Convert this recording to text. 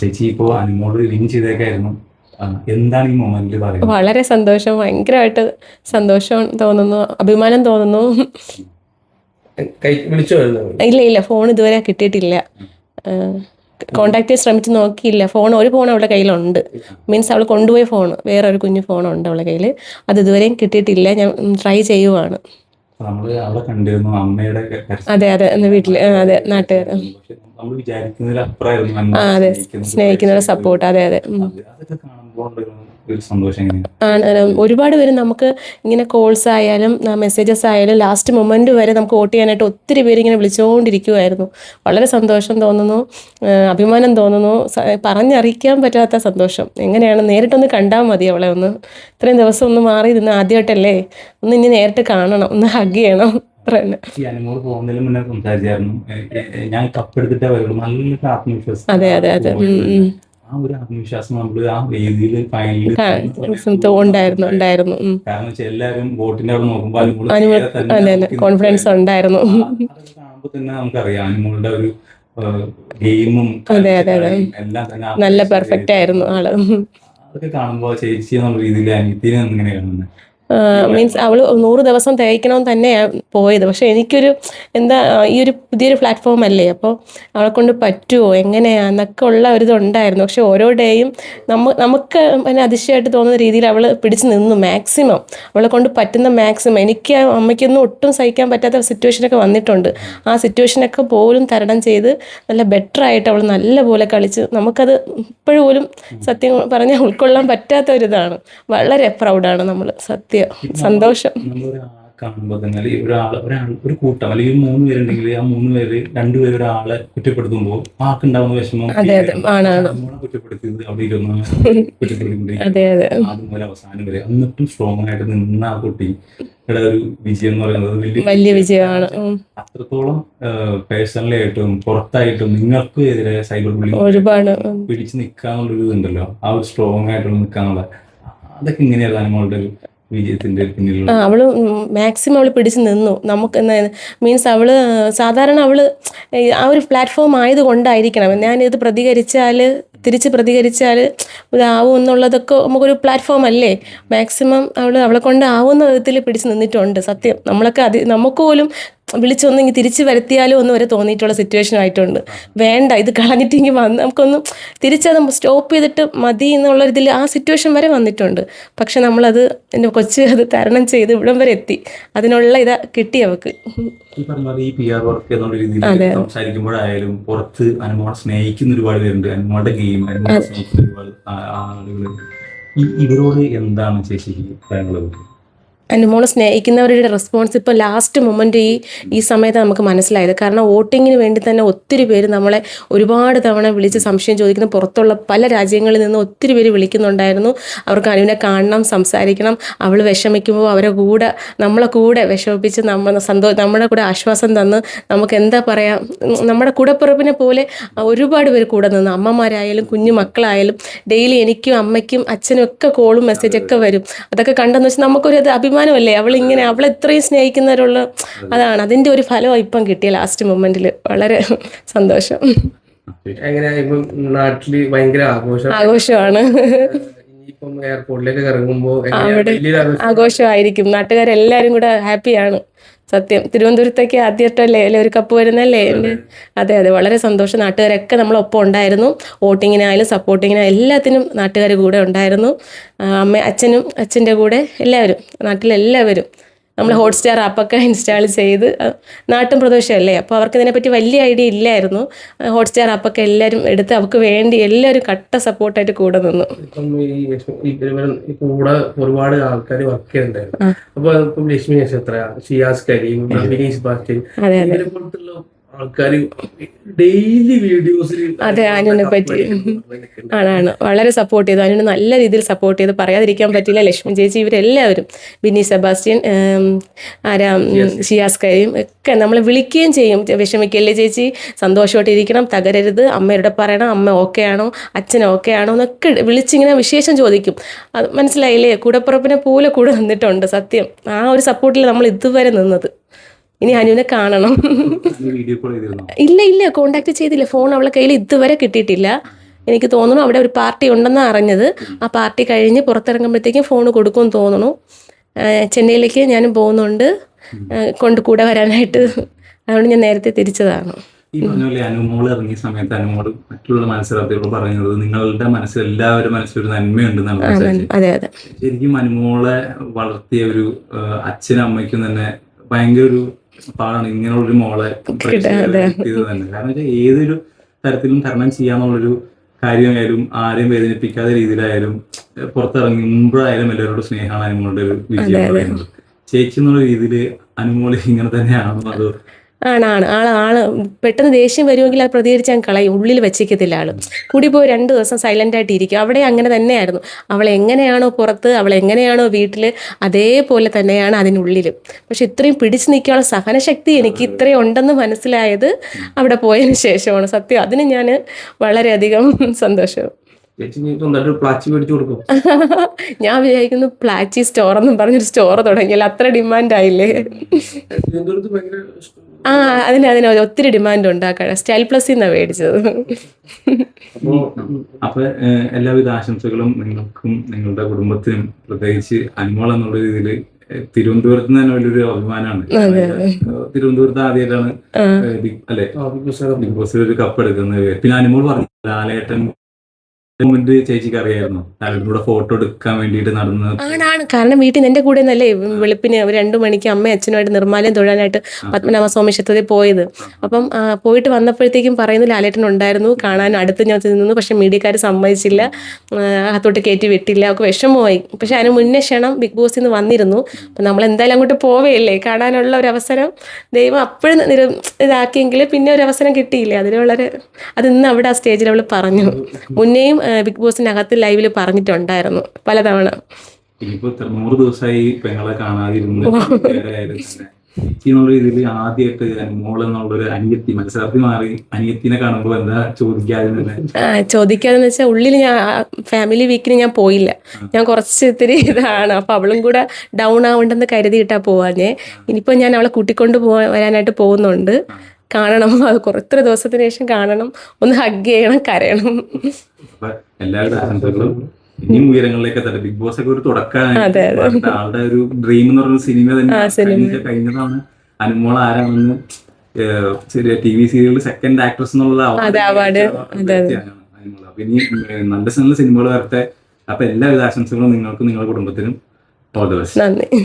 ചേച്ചി ഇപ്പോ അനുമോൾ വിൻ ചെയ്തേക്കായിരുന്നു. എന്താണ് ഈ മൊമെന്റിൽ പറയുന്നത്? വളരെ സന്തോഷം ഭയങ്കരമായിട്ട് സന്തോഷം തോന്നുന്നു അഭിമാനം തോന്നുന്നു. ഇല്ല ഇല്ല ഫോൺ ഇതുവരെ കിട്ടിയിട്ടില്ല. കോണ്ടാക്ട് ചെയ്യാൻ ശ്രമിച്ച് നോക്കിയില്ല. ഫോൺ ഒരു ഫോൺ അവളുടെ കയ്യിലുണ്ട്. മീൻസ് അവൾ കൊണ്ടുപോയ ഫോൺ വേറെ ഒരു കുഞ്ഞു ഫോണുണ്ട് അവളുടെ കയ്യിൽ അത് ഇതുവരെയും കിട്ടിയിട്ടില്ല. ഞാൻ ട്രൈ ചെയ്യുവാണ്. നമ്മൾ അവിടെ കണ്ടിരുന്നു അമ്മയുടെ അതെ അതെ വീട്ടിൽ അതെ നാട്ടുകാർ നമ്മൾ വിചാരിക്കുന്നതിലപ്പുറമായിരുന്നു അമ്മ ആ അതെ സ്നേഹിക്കുന്നത്. സപ്പോർട്ട് അതെ അതെ അതൊക്കെ ഒരുപാട് പേര് നമുക്ക് ഇങ്ങനെ കോൾസ് ആയാലും മെസ്സേജസ് ആയാലും ലാസ്റ്റ് മൊമെന്റ് വരെ നമുക്ക് വോട്ട് ചെയ്യാനായിട്ട് ഒത്തിരി പേര് ഇങ്ങനെ വിളിച്ചുകൊണ്ടിരിക്കുമായിരുന്നു വളരെ സന്തോഷം തോന്നുന്നു. അഭിമാനം തോന്നുന്നു. പറഞ്ഞറിയിക്കാൻ പറ്റാത്ത സന്തോഷം. എങ്ങനെയാണ്? നേരിട്ടൊന്ന് കണ്ടാൽ മതി അവളെ ഒന്ന്. ഇത്രയും ദിവസം ഒന്ന് മാറി നിന്ന് ആദ്യമായിട്ടല്ലേ? ഒന്ന് ഇനി നേരിട്ട് കാണണം. ഒന്ന് ഹഗ് ചെയ്യണം. അതെ അതെ അതെ. ആ ഒരു ആത്മവിശ്വാസം നമ്മൾ ആ വേദിയിൽ ഫൈനലിൽ ഉണ്ടായിരുന്നു ഉണ്ടായിരുന്നു. കാരണം വെച്ചാൽ എല്ലാവരും ബോട്ടിന്റെ അവിടെ നോക്കുമ്പോൾ കോൺഫിഡൻസ് ഉണ്ടായിരുന്നു. കാണുമ്പോൾ തന്നെ നമുക്കറിയാം അനുമോളുടെ ഒരു ഗെയിമും അതെ, അതെ, അതെ. എല്ലാം തന്നെ നല്ല പെർഫെക്റ്റ് ആയിരുന്നു ആൾ. അതൊക്കെ കാണുമ്പോൾ ചേച്ചി എന്നുള്ള രീതിയിൽ അനിയത്തിനെ ഇങ്ങനെ കാണുന്നത് മീൻസ് അവൾ നൂറ് ദിവസം തേക്കണമെന്ന് തന്നെയാണ് പോയത്. പക്ഷെ എനിക്കൊരു എന്താ ഈ ഒരു പുതിയൊരു പ്ലാറ്റ്ഫോം അല്ലേ? അപ്പോൾ അവളെ കൊണ്ട് പറ്റുമോ എങ്ങനെയാന്നൊക്കെ ഉള്ള ഒരു ഇതുണ്ടായിരുന്നു. പക്ഷെ ഓരോ ഡേയും നമ്മ നമുക്ക് പിന്നെ അതിശയമായിട്ട് തോന്നുന്ന രീതിയിൽ അവൾ പിടിച്ച് നിന്നു മാക്സിമം. അവളെ കൊണ്ട് പറ്റുന്ന മാക്സിമം. എനിക്ക് അമ്മയ്ക്കൊന്നും ഒട്ടും സഹിക്കാൻ പറ്റാത്ത സിറ്റുവേഷനൊക്കെ വന്നിട്ടുണ്ട്. ആ സിറ്റുവേഷനൊക്കെ പോലും തരണം ചെയ്ത് നല്ല ബെറ്റർ ആയിട്ട് അവൾ നല്ല പോലെ കളിച്ച് നമുക്കത് ഇപ്പോഴും പോലും സത്യം പറഞ്ഞാൽ ഉൾക്കൊള്ളാൻ പറ്റാത്ത ഒരിതാണ് വളരെ പ്രൗഡാണ് നമ്മൾ സത്യം. സന്തോഷം. നമ്മളൊരാളെ കാണുമ്പോൾ തന്നെ അല്ലെങ്കിൽ ഒരാൾ ഒരാൾ ഒരു കൂട്ടം അല്ലെങ്കിൽ മൂന്ന് പേരുണ്ടെങ്കിൽ ആ മൂന്ന് പേര് രണ്ടുപേര് ഒരാളെ കുറ്റപ്പെടുത്തുമ്പോൾ ആർക്കുണ്ടാവുന്ന വിഷമം? അതെ, അതെ. ആണ്, ആണ്. അനുമോളെ കുറ്റപ്പെടുത്തിയത് അവിടെ ഇരുന്ന് അവസാനം വരെ എന്നിട്ടും സ്ട്രോങ് ആയിട്ട് നിന്ന ആ കുട്ടിയുടെ ഒരു വിജയം എന്ന് പറയുന്നത് വലിയ വിജയമാണ്. അത്രത്തോളം പേഴ്സണലി ആയിട്ടും പുറത്തായിട്ടും നിങ്ങൾക്ക് എതിരെ സൈബർ ബുള്ളിങ് ഒരുപാട് പിടിച്ചു നിൽക്കാന്നുള്ളൊരു ഇതുണ്ടല്ലോ ആ ഒരു സ്ട്രോങ് ആയിട്ടുള്ള നിൽക്കാനുള്ള അതൊക്കെ ഇങ്ങനെയാണ് നമ്മളുടെ ഒരു വിജയത്തിന്റെ പിന്നിലുള്ള അവൾ മാക്സിമം അവൾ പിടിച്ച് നിന്നു. നമുക്ക് മീൻസ് അവൾ സാധാരണ അവൾ ആ ഒരു പ്ലാറ്റ്ഫോം ആയത് കൊണ്ടായിരിക്കണം ഞാനിത് പ്രതികരിച്ചാൽ തിരിച്ച് പ്രതികരിച്ചാൽ ഇതാവും എന്നുള്ളതൊക്കെ നമുക്കൊരു പ്ലാറ്റ്ഫോം അല്ലേ? മാക്സിമം അവൾ അവളെ കൊണ്ട് ആവുന്ന വിധത്തിൽ പിടിച്ച് നിന്നിട്ടുണ്ട്. സത്യം. നമ്മളൊക്കെ അത് നമുക്ക് പോലും വിളിച്ചൊന്നെങ്കിൽ തിരിച്ചു വരുത്തിയാലോ എന്ന് വരെ തോന്നിയിട്ടുള്ള സിറ്റുവേഷൻ ആയിട്ടുണ്ട്. വേണ്ട ഇത് കളഞ്ഞിട്ട് കളഞ്ഞിട്ടെങ്കിൽ വന്ന് നമുക്കൊന്ന് തിരിച്ചത് സ്റ്റോപ്പ് ചെയ്തിട്ട് മതി എന്നുള്ള ഇതിൽ ആ സിറ്റുവേഷൻ വരെ വന്നിട്ടുണ്ട്. പക്ഷെ നമ്മളത് എന്റെ കൊച്ച് അത് തരണം ചെയ്ത് ഇവിടം വരെ എത്തി. അതിനുള്ള ഇതാ കിട്ടി അവക്ക്. ഈ പി ആർ വർക്ക് എന്നുള്ള രീതിയിൽ സംസാരിക്കുമ്പോഴായാലും പുറത്ത് അനുമോളെ സ്നേഹിക്കുന്ന ഒരുപാട് പേരുണ്ട്. അനുമോളുടെ ഗെയിം അനുമോളെ സ്നേഹിക്കുന്ന ഒരുപാട് ആളുകൾ. ഇവരോട് എന്താണ് ചേച്ചി പറയാനുള്ളത് അനുമോളെ സ്നേഹിക്കുന്നവരുടെ റെസ്പോൺസ് ഇപ്പം ലാസ്റ്റ് മൊമെന്റ് ഈ ഈ സമയത്ത് നമുക്ക് മനസ്സിലായത്. കാരണം വോട്ടിങ്ങിന് വേണ്ടി തന്നെ ഒത്തിരി പേര് നമ്മളെ ഒരുപാട് തവണ വിളിച്ച് സംശയം ചോദിക്കുന്ന. പുറത്തുള്ള പല രാജ്യങ്ങളിൽ നിന്ന് ഒത്തിരി പേര് വിളിക്കുന്നുണ്ടായിരുന്നു. അവർക്ക് അനുവിനെ കാണണം സംസാരിക്കണം. അവൾ വിഷമിക്കുമ്പോൾ അവരെ കൂടെ നമ്മളെ കൂടെ വിഷമിപ്പിച്ച് നമ്മൾ സന്തോ നമ്മുടെ കൂടെ ആശ്വാസം തന്ന് നമുക്ക് എന്താ പറയുക നമ്മുടെ കൂടപ്പിറപ്പിനെ പോലെ ഒരുപാട് പേര് കൂടെ നിന്ന്. അമ്മമാരായാലും കുഞ്ഞു മക്കളായാലും ഡെയിലി എനിക്കും അമ്മയ്ക്കും അച്ഛനും ഒക്കെ കോളും മെസ്സേജൊക്കെ വരും. അതൊക്കെ കണ്ടെന്ന് വെച്ചാൽ നമുക്കൊരു അത് അഭിമാനമല്ലേ അവൾ ഇങ്ങനെ അവൾ ഇത്രയും സ്നേഹിക്കുന്നവരുള്ള അതാണ്. അതിന്റെ ഒരു ഫലം ഇപ്പം കിട്ടിയ ലാസ്റ്റ് മൊമെന്റിൽ വളരെ സന്തോഷം. എങ്ങനെ ഇപ്പം നാട്ടിൽ ഭയങ്കര ആഘോഷം. ആഘോഷമാണ്. എയർപോർട്ടിലേക്ക് ഇറങ്ങുമ്പോൾ ആഘോഷമായിരിക്കും. നാട്ടുകാരെല്ലാരും കൂടെ ഹാപ്പിയാണ് സത്യം. തിരുവനന്തപുരത്തേക്ക് ആദ്യമായിട്ടല്ലേ അല്ലേ? ഒരു കപ്പ് വരുന്നല്ലേ എന്റെ അതെ അതെ. വളരെ സന്തോഷം. നാട്ടുകാരൊക്കെ നമ്മളൊപ്പം ഉണ്ടായിരുന്നു. വോട്ടിങ്ങിനായാലും സപ്പോർട്ടിങ്ങിനായാലും എല്ലാത്തിനും നാട്ടുകാർ കൂടെ ഉണ്ടായിരുന്നു. അമ്മ അച്ഛനും അച്ഛന്റെ കൂടെ എല്ലാവരും നാട്ടിലെല്ലാവരും നമ്മൾ ഹോട്ട്സ്റ്റാർ ആപ്പൊക്കെ ഇൻസ്റ്റാൾ ചെയ്ത് നാട്ടും പ്രദേശമല്ലേ? അപ്പോൾ അവർക്ക് ഇതിനെപ്പറ്റി വലിയ ഐഡിയ ഇല്ലായിരുന്നു. ഹോട്ട്സ്റ്റാർ ആപ്പൊക്കെ എല്ലാവരും എടുത്ത് അവർക്ക് വേണ്ടി എല്ലാവരും കട്ട സപ്പോർട്ടായിട്ട് കൂടെ നിന്നു. കൂടെ ഒരുപാട് ആൾക്കാർ വർക്ക് ചെയ്യുന്നുണ്ടായിരുന്നു. അപ്പൊ ലക്ഷ്മി നക്ഷത്ര ഷിയാസ് കരീം വിനീഷ് ബാസ്റ്റിൻ ആൾക്കാർ ഡെയിലി വീഡിയോസിൽ അതെ, അനുവിനെ പറ്റി. ആണാണ്. വളരെ സപ്പോർട്ട് ചെയ്തു. അനുവിനെ നല്ല രീതിയിൽ സപ്പോർട്ട് ചെയ്ത്. പറയാതിരിക്കാൻ പറ്റില്ല. ലക്ഷ്മി ചേച്ചി ഇവരെല്ലാവരും. ബിന്നി സെബാസ്റ്റ്യൻ ആരാം ഷിയാസ്. കരീം ഒക്കെ നമ്മളെ വിളിക്കുകയും ചെയ്യും. വിഷമിക്കല്ലേ ചേച്ചി? സന്തോഷമായിട്ട് ഇരിക്കണം. തകരരുത്. അമ്മയുടെ പറയണം. അമ്മ ഓക്കെ ആണോ? അച്ഛൻ ഓക്കെ ആണോ? എന്നൊക്കെ വിളിച്ചിങ്ങനെ വിശേഷം ചോദിക്കും. അത് മനസ്സിലായില്ലേ? കൂടപ്പുറപ്പിനെ പോലെ കൂടെ നിന്നിട്ടുണ്ട്. സത്യം. ആ ഒരു സപ്പോർട്ടിൽ നമ്മൾ ഇതുവരെ നിന്നത്. ഇനി അനുവിനെ കാണണം. വീഡിയോ കോൾ ചെയ്തിരുന്നു? ഇല്ല ഇല്ല കോണ്ടാക്ട് ചെയ്തില്ല. ഫോൺ അവളെ കയ്യിൽ ഇതുവരെ കിട്ടിയിട്ടില്ല. എനിക്ക് തോന്നുന്നു അവിടെ ഒരു പാർട്ടി ഉണ്ടെന്ന് അറിഞ്ഞത്. ആ പാർട്ടി കഴിഞ്ഞ് പുറത്തിറങ്ങുമ്പോഴത്തേക്കും ഫോൺ കൊടുക്കുമെന്ന് തോന്നുന്നു. ചെന്നൈയിലേക്ക് ഞാൻ പോകുന്നുണ്ട്. കൊണ്ട് കൂടെ വരാനായിട്ട്. അതുകൊണ്ട് ഞാൻ നേരത്തെ തിരിച്ചതാണ്. ഈ പറഞ്ഞ പോലെ അനുമോൾ ഇറങ്ങിയ സമയത്ത് അനുമോൾ മറ്റുള്ള മത്സരാർത്ഥികളോട് പറയുന്നത് നിങ്ങളുടെ മനസ്സിൽ എല്ലാവരും നന്മയുണ്ടെന്നാണ് ആ, സംസാരിച്ചത് അതെ അതെ. ശരിക്കും അനുമോളെ വളർത്തിയ ഒരു അച്ഛനും അമ്മയ്ക്കും തന്നെ ഭയങ്കര ഒരു പാടാണ് ഇങ്ങനെയുള്ള ഒരു മോളെ. ഇത് തന്നെ. കാരണം വെച്ചാൽ ഏതൊരു തരത്തിലും തരണം ചെയ്യാന്നുള്ളൊരു കാര്യമായാലും ആരെയും വേദനിപ്പിക്കാത്ത രീതിയിലായാലും പുറത്തിറങ്ങി മുമ്പായാലും എല്ലാവരോടും സ്നേഹമാണ് അനുമോളുടെ ഒരു വിജയം പറയുന്നത്. ചേച്ചി എന്നുള്ള രീതിയിൽ അനുമോൾ ഇങ്ങനെ തന്നെയാണോ അതോ ആണാണ് ആൾ ആൾ പെട്ടെന്ന് ദേഷ്യം വരുമെങ്കിൽ അത് പ്രതികരിച്ച് ഞാൻ കളയും. ഉള്ളിൽ വെച്ചേക്കത്തില്ല ആൾ കൂടി പോയി രണ്ട് ദിവസം സൈലന്റ് ആയിട്ട് ഇരിക്കും. അവിടെ അങ്ങനെ തന്നെയായിരുന്നു. അവൾ എങ്ങനെയാണോ പുറത്ത് അവൾ എങ്ങനെയാണോ വീട്ടിൽ അതേപോലെ തന്നെയാണ് അതിനുള്ളിലും. പക്ഷെ ഇത്രയും പിടിച്ചു നിൽക്കാനുള്ള സഹനശക്തി എനിക്ക് ഇത്രയും ഉണ്ടെന്ന് മനസ്സിലായത് അവിടെ പോയതിന് ശേഷമാണ്. സത്യം അതിന് ഞാൻ വളരെയധികം സന്തോഷം. ഞാൻ വിചാരിക്കുന്നു പ്ലാച്ചി സ്റ്റോർ എന്നും പറഞ്ഞൊരു സ്റ്റോർ തുടങ്ങിയാൽ അത്ര ഡിമാൻഡ് ആയില്ലേ? ആ അതിന് അതിന് ഒത്തിരി ഡിമാൻഡ് ഉണ്ട് സ്റ്റൈൽ പ്ലസ് നിന്നാണ് മേടിച്ചത്. അപ്പോ എല്ലാവിധ ആശംസകളും നിങ്ങൾക്കും നിങ്ങളുടെ കുടുംബത്തിനും പ്രത്യേകിച്ച് അനുമോൾ എന്നുള്ള രീതിയിൽ തിരുവനന്തപുരത്ത് നിന്ന് തന്നെ വലിയൊരു അഭിമാനമാണ്. തിരുവനന്തപുരത്ത് ആദ്യമായിട്ടാണ് ബിഗ് അല്ലെ? ബിഗ് ബോസ് ബിഗ് ബോസിൽ ഒരു കപ്പ് എടുക്കുന്നത്. പിന്നെ അനുമോൾ പറഞ്ഞു ലാലേട്ടൻ മൊമെന്റ് ചേച്ചിക്ക് അറിയായിരുന്നു. ലാലേട്ടനോട് ഫോട്ടോ എടുക്കാൻ വേണ്ടിയിട്ട് നടന്ന് ആണാണ് കാരണം വീട്ടിൽ നിന്ന് എന്റെ കൂടെ നിന്നല്ലേ വെളുപ്പിന് ഒരു രണ്ടു മണിക്ക് അമ്മ അച്ഛനുമായിട്ട് നിർമ്മാലയം തൊഴാനായിട്ട് പത്മനാഭ സ്വാമി ക്ഷേത്രത്തിൽ പോയത്. അപ്പം പോയിട്ട് വന്നപ്പോഴത്തേക്കും പറയുന്ന ലാലേട്ടൻ ഉണ്ടായിരുന്നു കാണാൻ അടുത്ത് ഞാൻ നിന്നു പക്ഷെ മീഡിയക്കാർ സമ്മതിച്ചില്ല. അകത്തോട്ട് കയറ്റി വിട്ടില്ല. അവർക്ക് വിഷമമായി. പക്ഷെ അതിന് മുന്നേ ക്ഷണം ബിഗ് ബോസിൽ നിന്ന് വന്നിരുന്നു. അപ്പം നമ്മൾ എന്തായാലും അങ്ങോട്ട് പോവേയല്ലേ കാണാനുള്ള ഒരു അവസരം ദൈവം അപ്പോഴും നിര ഇതാക്കിയെങ്കിൽ പിന്നെ ഒരു അവസരം കിട്ടിയില്ലേ? അതിന് വളരെ അത് ഇന്ന് അവിടെ ആ സ്റ്റേജിൽ അവൾ പറഞ്ഞു. മുന്നേയും ബിഗ് ബോസിനകത്ത് ലൈവിൽ പറഞ്ഞിട്ടുണ്ടായിരുന്നു പലതവണ. ഇനിയിപ്പോ ഇത്ര നൂറ് ദിവസമായി പെങ്ങളെ കാണാതിരുന്ന് എന്നുള്ള രീതിയിൽ ആദ്യമായിട്ട് അനുമോൾ എന്നുള്ളൊരു അനിയത്തി മത്സരാർത്ഥി മാറി അനിയത്തിനെ കാണുമ്പോൾ എന്താ ചോദിക്കാതെ ചോദിക്കാതെന്ന് വെച്ചാൽ ഉള്ളിൽ ഞാൻ ഫാമിലി വീക്കിന് ഞാൻ പോയില്ല. ഞാൻ കുറച്ച് ഇത്തിരി ഇതാണ്. അപ്പൊ അവളും കൂടെ ഡൗൺ ആവണ്ടെന്ന് കരുതിയിട്ടാ പോവാഞ്ഞേ. ഇനിയിപ്പോ ഞാൻ അവളെ കൂട്ടിക്കൊണ്ട് പോവാൻ വരാനായിട്ട് പോകുന്നുണ്ട്. കാണണം. അത് കുറേ ദിവസത്തിന് ശേഷം കാണണം. ഒന്ന് ഹഗ് ചെയ്യണം കരയണം. എല്ലാവരുടെ ആശംസകളും ഇനിയും ഉയരങ്ങളിലേക്ക് എത്തട്ടെ. ബിഗ് ബോസ് ഒക്കെ ഒരു തുടക്കമാണ്. ആളുടെ ഒരു ഡ്രീം എന്ന് പറയുന്ന സിനിമ തന്നെ. കഴിഞ്ഞ- കഴിഞ്ഞതാണ്. അനുമോൾ ആരാണെന്ന് ചെറിയ ടി വി സീരിയലിൽ സെക്കൻഡ് ആക്ട്രസ് എന്നുള്ള. അനുമോൾ. അപ്പൊ ഇനി നല്ല നല്ല സിനിമകൾ വരട്ടെ. അപ്പൊ എല്ലാവിധ ആശംസകളും നിങ്ങൾക്കും നിങ്ങളുടെ കുടുംബത്തിനും. ഓൾ ദ ബെസ്റ്റ് നന്ദി.